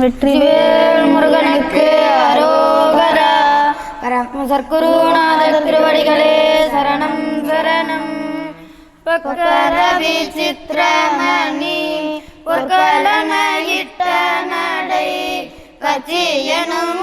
வெற்றிவேல் முருகனுக்கு அரோகரா. பரம சர்க்குருநாதர் திருவடிகளே சரணம் சரணம். பக்கர விசித்திரமணி பொற்கலன இட்ட நடை கச்சி எனும்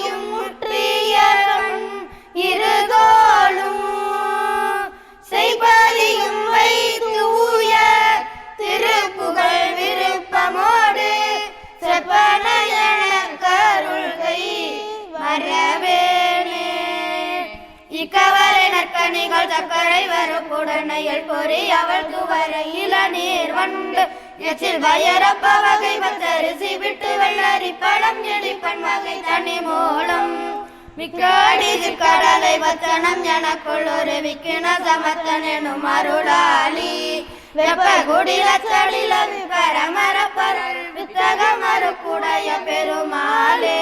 அவள் சக்கரை வருப்புடனையில் பொறி அவள் துவர இள நீர் வண்டு. எச்சில் வயரப்ப வகை வந்தரிசி விட்டு வெள்ளரி பழம் எடிப்பன் வகை தனி மூலம். மிக்காடி கடலை வச்சனம் எனக்குள் ஒரு விக்கின சமத்தன் எனும் அருளாளி. வெப்ப குடில சளில பரமர பரல் வித்தக பெருமாளே.